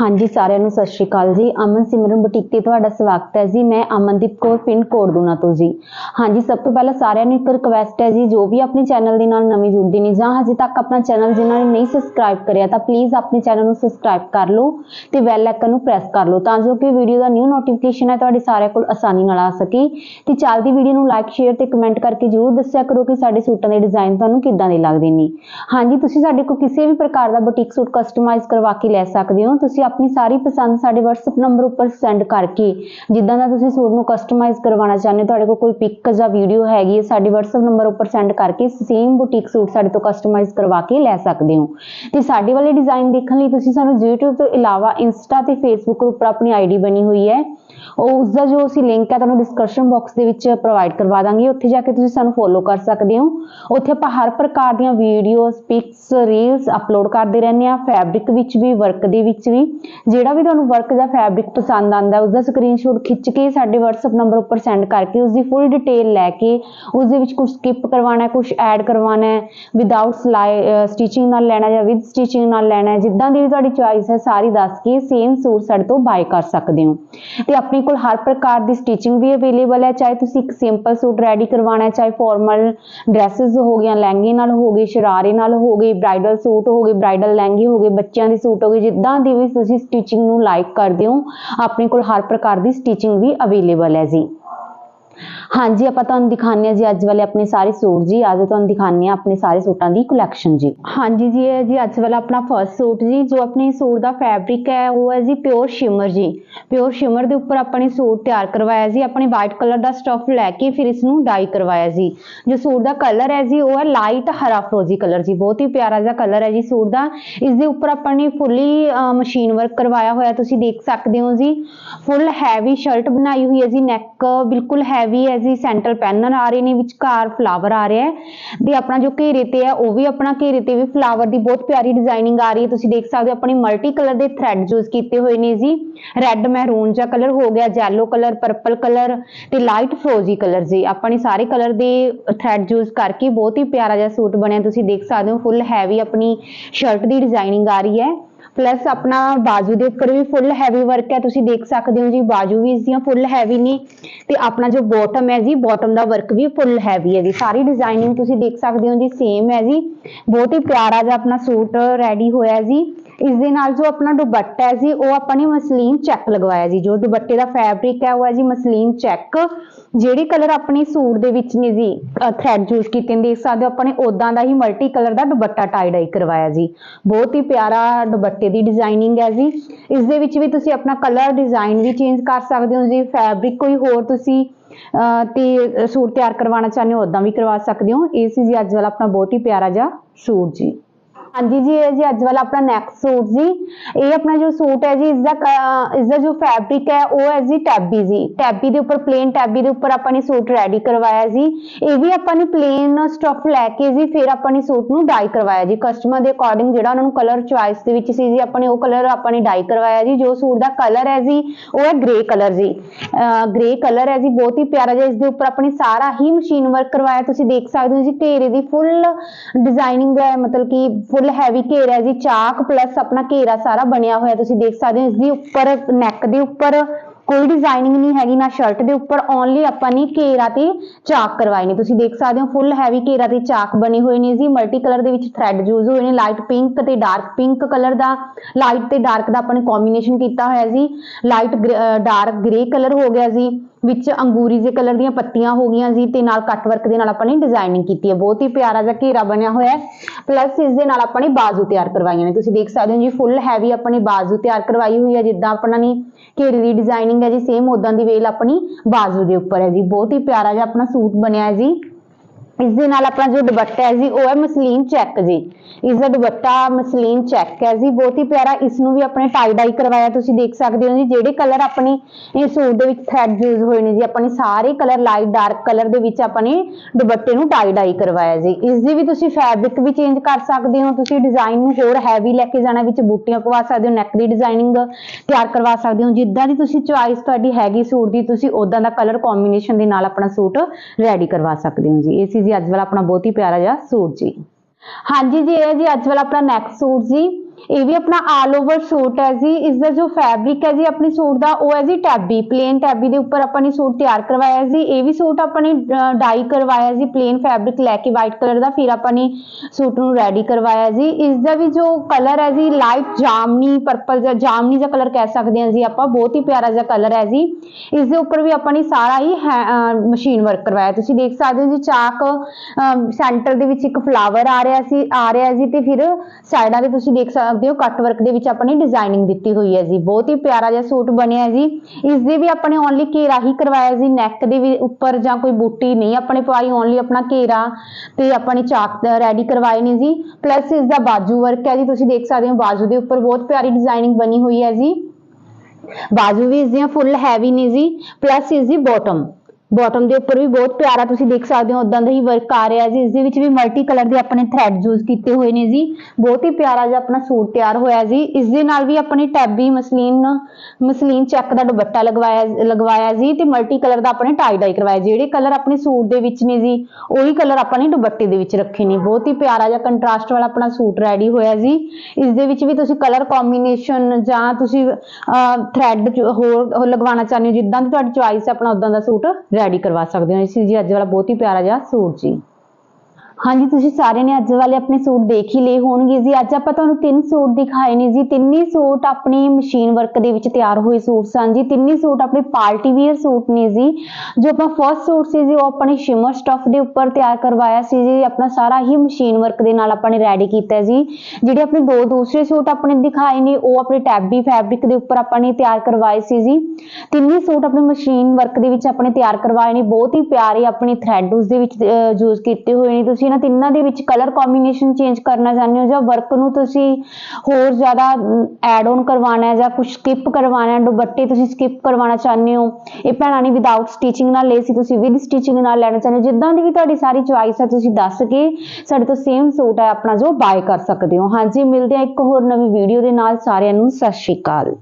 ਹਾਂਜੀ, ਸਾਰਿਆਂ ਨੂੰ ਸਤਿ ਸ਼੍ਰੀ ਅਕਾਲ ਜੀ। ਅਮਨ ਸਿਮਰਨ ਬੁਟੀਕ ਤੇ ਤੁਹਾਡਾ ਸਵਾਗਤ ਹੈ ਜੀ। ਮੈਂ ਅਮਨਦੀਪ ਕੌਰ, ਪਿੰਡ ਕੋੜਦੂਨਾ ਤੋਂ ਜੀ। ਹਾਂਜੀ, ਸਭ ਤੋਂ ਪਹਿਲਾਂ ਸਾਰਿਆਂ ਨੂੰ ਇੱਕ ਰਿਕਵੈਸਟ ਹੈ ਜੀ, ਜੋ ਵੀ ਆਪਣੇ ਚੈਨਲ ਦੇ ਨਾਲ ਨਵੇਂ ਜੁੜਦੇ ਨੇ ਜਾਂ ਹਜੇ ਤੱਕ ਆਪਣਾ ਚੈਨਲ ਜਿਨ੍ਹਾਂ ਨੇ ਨਹੀਂ ਸਬਸਕ੍ਰਾਈਬ ਕਰਿਆ, ਤਾਂ ਪਲੀਜ਼ ਆਪਣੇ ਚੈਨਲ ਨੂੰ ਸਬਸਕ੍ਰਾਈਬ ਕਰ ਲਓ ਤੇ ਬੈਲ ਆਈਕਨ ਨੂੰ ਪ੍ਰੈਸ ਕਰ ਲਓ ਤਾਂ ਜੋ ਕਿ ਵੀਡੀਓ ਦਾ ਨਿਊ ਨੋਟੀਫਿਕੇਸ਼ਨ ਹੈ ਤੁਹਾਡੇ ਸਾਰਿਆਂ ਕੋਲ ਆਸਾਨੀ ਨਾਲ ਆ ਸਕੇ। ਤੇ ਚੱਲਦੀ ਵੀਡੀਓ ਨੂੰ ਲਾਈਕ ਸ਼ੇਅਰ ਤੇ ਕਮੈਂਟ ਕਰਕੇ ਜਰੂਰ ਦੱਸਿਆ ਕਰੋ ਕਿ ਸਾਡੇ ਸੂਟਾਂ ਦੇ ਡਿਜ਼ਾਈਨ ਤੁਹਾਨੂੰ ਕਿੱਦਾਂ ਦੇ ਲੱਗਦੇ ਨੇ। ਹਾਂਜੀ, ਤੁਸੀਂ ਸਾਡੇ ਕੋਲ ਕਿਸੇ ਵੀ ਪ੍ਰਕਾਰ ਦਾ ਬੁਟੀਕ ਸੂਟ ਕਸਟਮਾਈਜ਼ ਕਰਵਾ ਕੇ ਲੈ ਸਕਦੇ ਹੋ। ਤੁਸੀਂ ਆਪਣੀ ਸਾਰੀ ਪਸੰਦ ਸਾਡੇ WhatsApp ਨੰਬਰ ਉੱਪਰ ਸੈਂਡ ਕਰਕੇ, ਜਿੱਦਾਂ ਦਾ ਤੁਸੀਂ ਸੂਟ ਨੂੰ ਕਸਟਮਾਈਜ਼ ਕਰਵਾਉਣਾ ਚਾਹੁੰਦੇ ਹੋ, ਤੁਹਾਡੇ ਕੋਲ ਕੋਈ ਪਿਕ ਜਾਂ ਵੀਡੀਓ ਹੈਗੀ ਹੈ, ਸਾਡੇ WhatsApp ਨੰਬਰ ਉੱਪਰ ਸੈਂਡ ਕਰਕੇ ਸੇਮ ਬੁਟੀਕ ਸੂਟ ਸਾਡੇ ਤੋਂ ਕਸਟਮਾਈਜ਼ ਕਰਵਾ ਕੇ ਲੈ ਸਕਦੇ ਹੋ। ਤੇ ਸਾਡੇ ਵਾਲੇ ਡਿਜ਼ਾਈਨ ਦੇਖਣ ਲਈ ਤੁਸੀਂ ਸਾਨੂੰ YouTube ਤੋਂ ਇਲਾਵਾ Insta ਤੇ Facebook ਉੱਪਰ ਆਪਣੀ ਆਈਡੀ ਬਣੀ ਹੋਈ ਹੈ। ਉਹ ਉਸ ਦਾ ਜੋ ਅਸੀਂ ਲਿੰਕ ਹੈ ਤੁਹਾਨੂੰ ਡਿਸਕ੍ਰਿਪਸ਼ਨ ਬਾਕਸ ਦੇ ਵਿੱਚ ਪ੍ਰੋਵਾਈਡ ਕਰਵਾ ਦਾਂਗੇ, ਉੱਥੇ ਜਾ ਕੇ ਤੁਸੀਂ ਸਾਨੂੰ ਫੋਲੋ ਕਰ ਸਕਦੇ ਹੋ। ਉੱਥੇ ਆਪਾਂ ਹਰ ਪ੍ਰਕਾਰ ਦੀਆਂ ਵੀਡੀਓਜ਼ ਪਿਕਸ ਰੀਲਸ ਅਪਲੋਡ ਕਰਦੇ ਰਹਿੰਦੇ ਆ ਫੈਬਰਿਕ ਵਿੱਚ ਵੀ ਵਰਕ ਦੇ ਵਿੱਚ ਵੀ। ਜਿਹੜਾ ਵੀ ਤੁਹਾਨੂੰ ਵਰਕ ਜਾਂ ਫੈਬਰਿਕ ਪਸੰਦ ਆਂਦਾ ਉਸ ਦਾ ਸਕਰੀਨਸ਼ਾਟ ਖਿੱਚ ਕੇ ਸਾਡੇ WhatsApp ਨੰਬਰ ਉੱਪਰ ਸੈਂਡ ਕਰਕੇ ਉਸ ਦੀ ਫੁੱਲ ਡਿਟੇਲ ਲੈ ਕੇ ਉਸ ਦੇ ਵਿੱਚ ਕੁਝ ਸਕਿਪ ਕਰਵਾਉਣਾ ਹੈ ਕੁਝ ਐਡ ਕਰਵਾਉਣਾ ਹੈ ਵਿਦਆਊਟ ਸਲਾਈ ਸਟਿਚਿੰਗ ਨਾਲ ਲੈਣਾ ਜਾਂ ਵਿਦ ਸਟਿਚਿੰਗ ਨਾਲ ਲੈਣਾ ਹੈ, ਜਿੱਦਾਂ ਦੀ ਵੀ ਤੁਹਾਡੀ ਚੁਆਇਸ ਹੈ, ਸਾਰੀ ਦੱਸ ਕੇ ਸੇਮ ਸੂਟ ਸਾਡੇ ਤੋਂ ਬਾਏ ਕਰ ਸਕਦੇ ਹੋ। ਤੇ ਆਪਣੇ ਕੋਲ ਹਰ ਪ੍ਰਕਾਰ ਦੀ ਸਟਿਚਿੰਗ ਵੀ ਅਵੇਲੇਬਲ ਹੈ, ਚਾਹੇ ਤੁਸੀਂ ਇੱਕ ਸਿੰਪਲ ਸੂਟ ਰੈਡੀ ਕਰਵਾਉਣਾ ਹੈ, ਚਾਹੇ ਫਾਰਮਲ ਡਰੈਸਸ ਹੋ ਗਈਆਂ, ਲਹਿੰਗੇ ਨਾਲ ਹੋ ਗਏ, ਸ਼ਰਾਰੇ ਨਾਲ ਹੋ ਗਏ ਬ੍ਰਾਈਡਲ ਸੂਟ ਹੋ ਗਏ ਬ੍ਰਾਈਡਲ ਲਹਿੰਗੇ ਹੋ ਗਏ, ਬੱਚਿਆਂ ਦੇ ਸੂਟ ਹੋ ਗਏ, ਜਿੱਦਾਂ ਦੀ ਵੀ ਤੁਸੀਂ ਸਟਿਚਿੰਗ ਨੂੰ ਲਾਈਕ ਕਰਦੇ ਹੋ, ਆਪਣੇ ਕੋਲ ਹਰ ਪ੍ਰਕਾਰ ਦੀ ਸਟਿਚਿੰਗ ਵੀ ਅਵੇਲੇਬਲ ਹੈ ਜੀ। ਹਾਂਜੀ, ਆਪਾਂ ਤੁਹਾਨੂੰ ਦਿਖਾਉਂਦੇ ਹਾਂ ਜੀ ਅੱਜ ਵਾਲੇ ਆਪਣੇ ਸਾਰੇ ਸੂਟ ਜੀ। ਅੱਜ ਤੁਹਾਨੂੰ ਦਿਖਾਉਂਦੇ ਹਾਂ ਆਪਣੇ ਸਾਰੇ ਸੂਟਾਂ ਦੀ ਕਲੈਕਸ਼ਨ ਜੀ। ਹਾਂਜੀ ਜੀ, ਇਹ ਜੀ ਅੱਜ ਵਾਲਾ ਆਪਣਾ ਫਰਸਟ ਸੂਟ ਜੀ, ਜੋ ਆਪਣੇ ਸੂਟ ਦਾ ਫੈਬਰਿਕ ਹੈ, ਉਹ ਹੈ ਜੀ ਪਿਓਰ ਸ਼ਿਮਰ ਜੀ। ਪਿਓਰ ਸ਼ਿਮਰ ਦੇ ਉੱਪਰ ਆਪਾਂ ਸੂਟ ਤਿਆਰ ਕਰਵਾਇਆ ਜੀ। ਆਪਣੇ ਵਾਈਟ ਕਲਰ ਦਾ ਸਟਫ ਲੈ ਕੇ ਫਿਰ ਇਸ ਨੂੰ ਡਾਈ ਕਰਵਾਇਆ ਜੀ। ਜੋ ਸੂਟ ਦਾ ਕਲਰ ਹੈ ਜੀ, ਉਹ ਹੈ ਲਾਈਟ ਹਰਾ ਫਰੋਜ਼ੀ ਕਲਰ ਜੀ। ਬਹੁਤ ਹੀ ਪਿਆਰਾ ਜਿਹਾ ਕਲਰ ਹੈ ਜੀ ਸੂਟ ਦਾ। ਇਸ ਦੇ ਉੱਪਰ ਆਪਾਂ ਨੇ ਫੁੱਲੀ ਮਸ਼ੀਨ ਵਰਕ ਕਰਵਾਇਆ ਹੋਇਆ ਤੁਸੀਂ ਦੇਖ ਸਕਦੇ ਹੋ ਜੀ। ਫੁੱਲ ਹੈਵੀ ਸ਼ਰਟ ਬਣਾਈ ਹੋਈ ਹੈ ਜੀ ਨੈਕ ਬਿਲਕੁਲ ਹੈਵੀ ਹੈ ਸੈਂਟਰ ਪੈਨਲ ਆ ਰਹੇ ਨੇ, ਵਿਚਕਾਰ ਫਲਾਵਰ ਆ ਰਿਹਾ ਹੈ ਤੇ ਆਪਣਾ ਜੋ ਘੇਰੇ ਤੇ ਹੈ, ਉਹ ਵੀ ਆਪਣਾ ਘੇਰੇ ਤੇ ਵੀ ਫਲਾਵਰ ਦੀ ਬਹੁਤ ਪਿਆਰੀ ਡਿਜ਼ਾਈਨਿੰਗ ਆ ਰਹੀ ਹੈ। ਤੁਸੀਂ ਦੇਖ ਸਕਦੇ ਹੋ, ਆਪਣੀ ਮਲਟੀ ਕਲਰ ਦੇ ਥ੍ਰੈਡ ਯੂਜ਼ ਕੀਤੇ ਹੋਏ ਨੇ ਜੀ। ਰੈੱਡ ਮਹਿਰੂਨ ਜਿਹਾ ਕਲਰ ਹੋ ਗਿਆ ਜੈਲੋ ਕਲਰ ਪਰਪਲ ਕਲਰ ਤੇ ਲਾਈਟ ਫਰੋਜ਼ੀ ਕਲਰ ਜੀ। ਆਪਾਂ ਨੇ ਸਾਰੇ ਕਲਰ ਦੇ ਥ੍ਰੈਡ ਯੂਜ਼ ਕਰਕੇ ਬਹੁਤ ਹੀ ਪਿਆਰਾ ਜਿਹਾ ਸੂਟ ਬਣਿਆ। ਤੁਸੀਂ ਦੇਖ ਸਕਦੇ ਹੋ ਫੁੱਲ ਹੈਵੀ ਆਪਣੀ ਸ਼ਰਟ ਦੀ ਡਿਜ਼ਾਈਨਿੰਗ ਆ ਰਹੀ ਹੈ। ਪਲੱਸ ਆਪਣਾ ਬਾਜੂ ਦੇ ਉੱਪਰ ਵੀ ਫੁੱਲ ਹੈਵੀ ਵਰਕ ਹੈ, ਤੁਸੀਂ ਦੇਖ ਸਕਦੇ ਹੋ ਜੀ, ਬਾਜੂ ਵੀ ਇਸ ਦੀਆਂ ਫੁੱਲ ਹੈਵੀ ਨੇ ਤੇ ਆਪਣਾ ਜੋ ਬਾਟਮ ਹੈ ਜੀ ਬਾਟਮ ਦਾ ਵਰਕ ਵੀ ਫੁੱਲ ਹੈਵੀ ਹੈ ਜੀ। ਸਾਰੀ ਡਿਜ਼ਾਈਨਿੰਗ ਤੁਸੀਂ ਦੇਖ ਸਕਦੇ ਹੋ ਜੀ ਸੇਮ ਹੈ ਜੀ। ਬਹੁਤ ਹੀ ਪਿਆਰਾ ਜਿਹਾ ਆਪਣਾ ਸੂਟ ਰੈਡੀ ਹੋਇਆ ਜੀ। ਇਸ ਦੇ ਨਾਲ ਜੋ ਆਪਣਾ ਦੁਪੱਟਾ ਹੈ ਜੀ, ਉਹ ਆਪਾਂ ਨੇ ਮਸਲੀਨ ਚੈੱਕ ਲਗਵਾਇਆ ਜੀ। ਜੋ ਦੁਪੱਟੇ ਦਾ ਫੈਬਰਿਕ ਹੈ, ਉਹ ਹੈ ਜੀ ਮਸਲੀਨ ਚੈੱਕ ਜਿਹੜੇ ਕਲਰ ਆਪਣੇ ਸੂਟ ਦੇ ਵਿੱਚ ਨੇ ਜੀ ਥ੍ਰੈਡ ਯੂਜ਼ ਕੀਤੇ ਨੇ ਦੇਖ ਸਕਦੇ ਹੋ ਆਪਾਂ ਨੇ ਉਦਾਂ ਦਾ ਹੀ ਮਲਟੀ ਕਲਰ ਦਾ ਦੁਪੱਟਾ ਟਾਈ ਡਾਈ ਕਰਵਾਇਆ ਜੀ। ਬਹੁਤ ਹੀ ਪਿਆਰਾ ਦੁਪੱਟੇ ਦੀ ਡਿਜ਼ਾਈਨਿੰਗ ਹੈ ਜੀ। ਇਸ ਦੇ ਵਿੱਚ ਵੀ ਤੁਸੀਂ ਆਪਣਾ ਕਲਰ ਡਿਜ਼ਾਈਨ ਵੀ ਚੇਂਜ ਕਰ ਸਕਦੇ ਹੋ ਜੀ। ਫੈਬਰਿਕ ਕੋਈ ਹੋਰ ਤੁਸੀਂ ਤੇ ਸੂਟ ਤਿਆਰ ਕਰਵਾਉਣਾ ਚਾਹੁੰਦੇ ਹੋ ਉਦਾਂ ਵੀ ਕਰਵਾ ਸਕਦੇ ਹੋ। ਇਹ ਸੀ ਜੀ ਅੱਜ ਵਾਲਾ ਆਪਣਾ ਬਹੁਤ ਹੀ ਪਿਆਰਾ ਜਿਹਾ ਸੂਟ ਜੀ। ਹਾਂਜੀ ਜੀ, ਇਹ ਜੀ ਅੱਜ ਵਾਲਾ ਆਪਣਾ ਨੈਕਸਟ ਸੂਟ ਜੀ। ਇਹ ਆਪਣਾ ਜੋ ਸੂਟ ਹੈ ਜੀ ਇਸ ਦਾ ਇਸ ਦਾ ਜੋ ਫੈਬਰਿਕ ਹੈ, ਉਹ ਹੈ ਜੀ ਟੈਬੀ ਜੀ। ਟੈਬੀ ਦੇ ਉੱਪਰ ਪਲੇਨ ਟੈਬੀ ਦੇ ਉੱਪਰ ਆਪਾਂ ਨੇ ਸੂਟ ਰੈਡੀ ਕਰਵਾਇਆ ਜੀ। ਇਹ ਵੀ ਆਪਾਂ ਨੇ ਪਲੇਨ ਸਟਫ ਲੈ ਕੇ ਜੀ, ਫਿਰ ਆਪਾਂ ਨੇ ਸੂਟ ਨੂੰ ਡਾਈ ਕਰਵਾਇਆ ਜੀ। ਕਸਟਮਰ ਦੇ ਅਕੋਰਡਿੰਗ ਜਿਹੜਾ ਉਹਨਾਂ ਨੂੰ ਕਲਰ ਚੁਆਇਸ ਦੇ ਵਿੱਚ ਸੀ ਜੀ, ਆਪਾਂ ਨੇ ਉਹ ਕਲਰ ਆਪਾਂ ਨੇ ਡਾਈ ਕਰਵਾਇਆ ਜੀ। ਜੋ ਸੂਟ ਦਾ ਕਲਰ ਹੈ ਜੀ, ਉਹ ਹੈ ਗ੍ਰੇ ਕਲਰ ਜੀ। ਗ੍ਰੇ ਕਲਰ ਹੈ ਜੀ, ਬਹੁਤ ਹੀ ਪਿਆਰਾ ਜਿਹਾ, ਇਸ ਦੇ ਉੱਪਰ ਆਪਣੀ ਸਾਰਾ ਹੀ ਮਸ਼ੀਨ ਵਰਕ ਕਰਵਾਇਆ। ਤੁਸੀਂ ਦੇਖ ਸਕਦੇ ਹੋ ਜੀ, ਘੇਰੇ ਦੀ ਫੁੱਲ ਡਿਜ਼ਾਈਨਿੰਗ ਹੈ, ਮਤਲਬ ਕਿ ਫੁੱਲ ਹੈਵੀ ਘੇਰਾ ਹੈ ਜੀ, ਚਾਕ ਪਲੱਸ ਆਪਣਾ ਘੇਰਾ ਸਾਰਾ ਬਣਿਆ ਹੋਇਆ, ਤੁਸੀਂ ਦੇਖ ਸਕਦੇ ਹੋ, ਇਸ ਦੀ ਉੱਪਰ ਨੈਕ ਦੇ ਉੱਪਰ ਕੋਈ ਡਿਜ਼ਾਈਨਿੰਗ ਨਹੀਂ ਹੈਗੀ, ਨਾ ਸ਼ਰਟ ਦੇ ਉੱਪਰ ਓਨਲੀ ਆਪਾਂ ਨੇ ਘੇਰਾ ਤੇ ਚਾਕ ਕਰਵਾਏ ਨੇ। ਤੁਸੀਂ ਦੇਖ ਸਕਦੇ ਹੋ ਫੁੱਲ ਹੈਵੀ ਘੇਰਾ ਤੇ ਚਾਕ ਬਣੇ ਹੋਏ ਨੇ ਜੀ ਮਲਟੀ ਕਲਰ ਦੇ ਵਿੱਚ ਥ੍ਰੈਡ ਯੂਜ਼ ਹੋਏ ਨੇ ਲਾਈਟ ਪਿੰਕ ਤੇ ਡਾਰਕ ਪਿੰਕ ਕਲਰ ਦਾ ਲਾਈਟ ਤੇ ਡਾਰਕ ਦਾ ਆਪਾਂ ਨੇ ਕੰਬੀਨੇਸ਼ਨ ਕੀਤਾ ਹੋਇਆ ਜੀ ਲਾਈਟ ਡਾਰਕ ਗ੍ਰੇ ਕਲਰ ਹੋ ਗਿਆ ਜੀ। ਵਿੱਚ ਅੰਗੂਰੀ ਜੇ ਕਲਰ ਦੀਆਂ ਪੱਤੀਆਂ ਹੋ ਗਈਆਂ ਜੀ ਤੇ ਨਾਲ ਕੱਟ ਵਰਕ ਦੇ ਨਾਲ ਆਪਾਂ ਨੇ ਡਿਜ਼ਾਈਨਿੰਗ ਕੀਤੀ ਹੈ। ਬਹੁਤ ਹੀ ਪਿਆਰਾ ਜਿਹਾ ਘੇਰਾ ਬਣਿਆ ਹੋਇਆ ਹੈ। ਪਲੱਸ ਇਸ ਦੇ ਨਾਲ ਆਪਾਂ ਨੇ ਬਾਜ਼ੂ ਤਿਆਰ ਕਰਵਾਈਆਂ ਨੇ ਤੁਸੀਂ ਦੇਖ ਸਕਦੇ ਹੋ ਜੀ ਫੁੱਲ ਹੈਵੀ ਆਪਾਂ ਨੇ ਬਾਜ਼ੂ ਤਿਆਰ ਕਰਵਾਈ ਹੋਈ ਹੈ। ਜਿੱਦਾਂ ਆਪਣਾ ਨੇ ਘੇਰੇ ਦੀ ਡਿਜ਼ਾਈਨਿੰਗ ਹੈ ਜੀ ਸੇਮ ਉਦਾਂ ਦੀ ਵੇਲ ਆਪਣੀ ਬਾਜ਼ੂ ਦੇ ਉੱਪਰ ਹੈ ਜੀ। ਬਹੁਤ ਹੀ ਪਿਆਰਾ ਜਿਹਾ ਆਪਣਾ ਸੂਟ ਬਣਿਆ ਹੈ ਜੀ। ਇਸ ਦੇ ਨਾਲ ਆਪਣਾ ਜੋ ਦੁਪੱਟਾ ਹੈ ਜੀ, ਉਹ ਹੈ ਮਸਲੀਨ ਚੈੱਕ ਜੀ। ਇਸ ਦਾ ਦੁਪੱਟਾ ਮਸਲੀਨ ਚੈੱਕ ਹੈ ਜੀ। ਬਹੁਤ ਹੀ ਪਿਆਰਾ ਇਸ ਨੂੰ ਵੀ ਆਪਣੇ ਟਾਈ ਡਾਈ ਕਰਵਾਇਆ ਤੁਸੀਂ ਦੇਖ ਸਕਦੇ ਹੋ ਜੀ, ਜਿਹੜੇ ਕਲਰ ਆਪਣੇ ਇਹ ਸੂਟ ਦੇ ਵਿੱਚ ਥ੍ਰੈਡ ਯੂਜ਼ ਹੋਏ ਨੇ ਜੀ, ਆਪਣੇ ਸਾਰੇ ਕਲਰ ਲਾਈਟ ਡਾਰਕ ਕਲਰ ਦੇ ਵਿੱਚ ਆਪਾਂ ਨੇ ਦੁਪੱਟੇ ਨੂੰ ਟਾਈ ਡਾਈ ਕਰਵਾਇਆ ਜੀ। ਇਸ ਦੀ ਵੀ ਤੁਸੀਂ ਫੈਬਰਿਕ ਵੀ ਚੇਂਜ ਕਰ ਸਕਦੇ ਹੋ, ਤੁਸੀਂ ਡਿਜ਼ਾਈਨ ਨੂੰ ਹੋਰ ਹੈਵੀ ਲੈ ਕੇ ਜਾਣਾ, ਵਿੱਚ ਬੂਟੀਆਂ ਪਵਾ ਸਕਦੇ ਹੋ ਨੈਕ ਦੀ ਡਿਜ਼ਾਈਨਿੰਗ ਤਿਆਰ ਕਰਵਾ ਸਕਦੇ ਹੋ। ਜਿੱਦਾਂ ਦੀ ਤੁਸੀਂ ਚੁਆਇਸ ਤੁਹਾਡੀ ਹੈਗੀ ਸੂਟ ਦੀ, ਤੁਸੀਂ ਉਦਾਂ ਦਾ ਕਲਰ ਕੰਬੀਨੇਸ਼ਨ ਦੇ ਨਾਲ ਆਪਣਾ ਸੂਟ ਰੈਡੀ ਕਰਵਾ ਸਕਦੇ ਹੋ ਜੀ। ਇਹ ਸੀ ਜੀ, ਅੱਜ ਵਾਲਾ ਆਪਣਾ ਬਹੁਤ ਹੀ ਪਿਆਰਾ ਜਿਹਾ ਸੂਟ ਜੀ। ਹਾਂਜੀ ਜੀ, ਇਹ ਜੀ ਅੱਜ ਵਾਲਾ ਆਪਣਾ ਨੈਕਸਟ ਸੂਟ ਜੀ ਇਹ ਵੀ ਆਪਣਾ ਆਲ ਓਵਰ ਸੂਟ ਹੈ ਜੀ। ਇਸ ਦਾ ਜੋ ਫੈਬਰਿਕ ਹੈ ਜੀ, ਆਪਣੀ ਸੂਟ ਦਾ, ਉਹ ਹੈ ਜੀ ਟੈਬੀ ਪਲੇਨ ਟੈਬੀ ਦੇ ਉੱਪਰ ਆਪਾਂ ਨੇ ਸੂਟ ਤਿਆਰ ਕਰਵਾਇਆ ਜੀ। ਇਹ ਵੀ ਸੂਟ ਆਪਾਂ ਨੇ ਡਾਈ ਕਰਵਾਇਆ ਜੀ ਪਲੇਨ ਫੈਬਰਿਕ ਲੈ ਕੇ ਵਾਈਟ ਕਲਰ ਦਾ। ਫਿਰ ਆਪਾਂ ਨੇ ਸੂਟ ਨੂੰ ਰੈਡੀ ਕਰਵਾਇਆ ਜੀ। ਇਸ ਦਾ ਵੀ ਜੋ ਕਲਰ ਹੈ ਜੀ ਲਾਈਟ ਜਾਮਨੀ ਪਰਪਲ ਜਾਂ ਜਾਮਨੀ ਜਿਹਾ ਕਲਰ ਕਹਿ ਸਕਦੇ ਹਾਂ ਜੀ ਆਪਾਂ। ਬਹੁਤ ਹੀ ਪਿਆਰਾ ਜਿਹਾ ਕਲਰ ਹੈ ਜੀ। ਇਸ ਦੇ ਉੱਪਰ ਵੀ ਆਪਾਂ ਨੇ ਸਾਰਾ ਹੀ ਮਸ਼ੀਨ ਵਰਕ ਕਰਵਾਇਆ। ਤੁਸੀਂ ਦੇਖ ਸਕਦੇ ਹੋ ਜੀ, ਚਾਕ ਸੈਂਟਰ ਦੇ ਵਿੱਚ ਇੱਕ ਫਲਾਵਰ ਆ ਰਿਹਾ ਸੀ, ਆ ਰਿਹਾ ਜੀ ਤੇ ਫਿਰ ਸਾਈਡਾਂ ਤੇ ਤੁਸੀਂ ਦੇਖ ਸਕਦੇ ਹੋ ਕੱਟ ਵਰਕ ਦੇ ਵਿੱਚ ਆਪਾਂ ਡਿਜ਼ਾਈਨਿੰਗ ਦਿੱਤੀ ਹੋਈ ਹੈ ਜੀ। ਬਹੁਤ ਹੀ ਪਿਆਰਾ ਜਿਹਾ ਸੂਟ ਬਣਿਆ ਜੀ। ਇਸ ਦੇ ਵੀ ਆਪਾਂ ਓਨਲੀ ਘੇਰਾ ਹੀ ਕਰਵਾਇਆ ਜੀ ਨੈਕ ਦੇ ਵੀ ਉੱਪਰ ਜਾਂ ਕੋਈ ਬੂਟੀ ਨਹੀਂ ਆਪਣੇ ਨੇ ਪਵਾਈ ਓਨਲੀ ਆਪਣਾ ਘੇਰਾ ਤੇ ਆਪਾਂ ਚਾਕ ਰੈਡੀ ਕਰਵਾਏ ਨੇ ਜੀ। ਪਲੱਸ ਇਸ ਦਾ ਬਾਜੂ ਵਰਕ ਹੈ ਜੀ, ਤੁਸੀਂ ਦੇਖ ਸਕਦੇ ਹੋ, ਬਾਜੂ ਦੇ ਉੱਪਰ ਬਹੁਤ ਪਿਆਰੀ ਡਿਜ਼ਾਈਨਿੰਗ ਬਣੀ ਹੋਈ ਹੈ ਜੀ। ਬਾਜੂ ਵੀ ਇਸ ਦੀਆਂ ਫੁੱਲ ਹੈਵੀ ਨੇ ਜੀ। ਪਲੱਸ ਇਸ ਦੀ ਬਾਟਮ ਬਾਟਮ ਦੇ ਉੱਪਰ ਵੀ ਬਹੁਤ ਪਿਆਰਾ ਤੁਸੀਂ ਦੇਖ ਸਕਦੇ ਹੋ ਉਦਾਂ ਦਾ ਹੀ ਵਰਕ ਆ ਰਿਹਾ ਜੀ। ਇਸ ਦੇ ਵਿੱਚ ਵੀ ਮਲਟੀ ਕਲਰ ਦੇ ਆਪਣੇ ਥ੍ਰੈਡ ਯੂਜ਼ ਕੀਤੇ ਹੋਏ ਨੇ ਜੀ। ਬਹੁਤ ਹੀ ਪਿਆਰਾ ਜਿਹਾ ਆਪਣਾ ਸੂਟ ਤਿਆਰ ਹੋਇਆ ਜੀ। ਇਸ ਦੇ ਨਾਲ ਵੀ ਆਪਣੀ ਟੈਬੀ ਮਸਲੀਨ ਮਸਲੀਨ ਚੈੱਕ ਦਾ ਦੁਪੱਟਾ ਲਗਵਾਇਆ ਲਗਵਾਇਆ ਜੀ ਤੇ ਮਲਟੀ ਕਲਰ ਦਾ ਆਪਣੇ ਟਾਈ ਡਾਈ ਕਰਵਾਇਆ। ਜੀ ਜਿਹੜੇ ਕਲਰ ਆਪਣੇ ਸੂਟ ਦੇ ਵਿੱਚ ਨੇ ਜੀ, ਉਹੀ ਕਲਰ ਆਪਾਂ ਨੇ ਦੁਪੱਟੇ ਦੇ ਵਿੱਚ ਰੱਖੇ ਨੇ। ਬਹੁਤ ਹੀ ਪਿਆਰਾ ਜਿਹਾ ਕੰਟਰਾਸਟ ਵਾਲਾ ਆਪਣਾ ਸੂਟ ਰੈਡੀ ਹੋਇਆ ਜੀ। ਇਸ ਦੇ ਵਿੱਚ ਵੀ ਤੁਸੀਂ ਕਲਰ ਕੰਬੀਨੇਸ਼ਨ ਜਾਂ ਤੁਸੀਂ ਥ੍ਰੈਡ ਹੋਰ ਹੋਰ ਲਗਵਾਉਣਾ ਚਾਹੁੰਦੇ ਹੋ, ਜਿੱਦਾਂ ਦੀ ਤੁਹਾਡੀ ਚੁਆਇਸ ਹੈ, ਆਪਣਾ ਉਦਾਂ ਦਾ ਸੂਟ ਰੈਡੀ ਕਰਵਾ ਸਕਦੇ ਹੋ। ਇਸ ਜੀ ਅੱਜ ਵਾਲਾ ਬਹੁਤ ਹੀ ਪਿਆਰਾ ਜਿਹਾ ਸੂਟ ਜੀ। ਹਾਂਜੀ, ਤੁਸੀਂ ਸਾਰਿਆਂ ਨੇ ਅੱਜ ਵਾਲੇ ਆਪਣੇ ਸੂਟ ਦੇਖ ਹੀ ਲਏ ਹੋਣਗੇ ਜੀ। ਅੱਜ ਆਪਾਂ ਤੁਹਾਨੂੰ ਤਿੰਨ ਸੂਟ ਦਿਖਾਏ ਨੇ ਜੀ। ਤਿੰਨੇ ਸੂਟ ਆਪਣੇ ਮਸ਼ੀਨ ਵਰਕ ਦੇ ਵਿੱਚ ਤਿਆਰ ਹੋਏ ਸੂਟ ਸਨ ਜੀ। ਤਿੰਨੇ ਸੂਟ ਆਪਣੇ ਪਾਰਟੀ ਵੇਅਰ ਸੂਟ ਨੇ ਜੀ। ਜੋ ਆਪਾਂ ਫਰਸਟ ਸੂਟ ਸੀ ਜੀ, ਉਹ ਆਪਣੇ ਸ਼ਿਮਰ ਸਟਫ ਦੇ ਉੱਪਰ ਤਿਆਰ ਕਰਵਾਇਆ ਸੀ ਜੀ। ਆਪਣਾ ਸਾਰਾ ਹੀ ਮਸ਼ੀਨ ਵਰਕ ਦੇ ਨਾਲ ਆਪਾਂ ਨੇ ਰੈਡੀ ਕੀਤਾ ਜੀ। ਜਿਹੜੇ ਆਪਣੇ ਦੋ ਦੂਸਰੇ ਸੂਟ ਆਪਣੇ ਦਿਖਾਏ ਨੇ, ਉਹ ਆਪਣੇ ਟੈਬੀ ਫੈਬਰਿਕ ਦੇ ਉੱਪਰ ਆਪਾਂ ਨੇ ਤਿਆਰ ਕਰਵਾਏ ਸੀ ਜੀ। ਤਿੰਨੇ ਸੂਟ ਆਪਣੇ ਮਸ਼ੀਨ ਵਰਕ ਦੇ ਵਿੱਚ ਆਪਣੇ ਤਿਆਰ ਕਰਵਾਏ ਨੇ। ਬਹੁਤ ਹੀ ਪਿਆਰੇ ਆਪਣੇ ਥ੍ਰੈਡ ਉਸ ਦੇ ਵਿੱਚ ਯੂਜ਼ ਕੀਤੇ ਹੋਏ ਨੇ। ਤੁਸੀਂ ਇਹਨਾਂ ਤਿੰਨਾਂ ਦੇ ਵਿੱਚ ਕਲਰ ਕੰਬੀਨੇਸ਼ਨ ਚੇਂਜ ਕਰਨਾ ਚਾਹੁੰਦੇ ਹੋ ਜਾਂ ਵਰਕ ਨੂੰ ਤੁਸੀਂ ਹੋਰ ਜ਼ਿਆਦਾ ਐਡ ਆਨ ਕਰਵਾਉਣਾ ਹੈ ਜਾਂ ਕੁਝ ਸਕਿਪ ਕਰਵਾਉਣਾ ਹੈ, ਦੁਪੱਟੇ ਤੁਸੀਂ ਸਕਿਪ ਕਰਵਾਉਣਾ ਚਾਹੁੰਦੇ ਹੋ? ਇਹ ਭੈਣਾਂ ਨੇ ਵਿਦਆਊਟ ਸਟਿਚਿੰਗ ਨਾਲ ਲਏ ਸੀ, ਤੁਸੀਂ ਵਿਦ ਸਟਿਚਿੰਗ ਨਾਲ ਲੈਣਾ ਚਾਹੁੰਦੇ ਹੋ? ਜਿੱਦਾਂ ਦੀ ਵੀ ਤੁਹਾਡੀ ਸਾਰੀ ਚੁਆਇਸ ਹੈ, ਤੁਸੀਂ ਦੱਸ ਕੇ ਸਾਡੇ ਤੋਂ ਸੇਮ ਸੂਟ ਹੈ, ਆਪਣਾ ਜੋ ਬਾਏ ਕਰ ਸਕਦੇ ਹੋ। ਹਾਂਜੀ, ਮਿਲਦੇ ਆ ਇੱਕ ਹੋਰ ਨਵੀਂ ਵੀਡੀਓ ਦੇ ਨਾਲ, ਸਾਰਿਆਂ ਨੂੰ ਸਤਿ ਸ਼੍ਰੀ ਅਕਾਲ।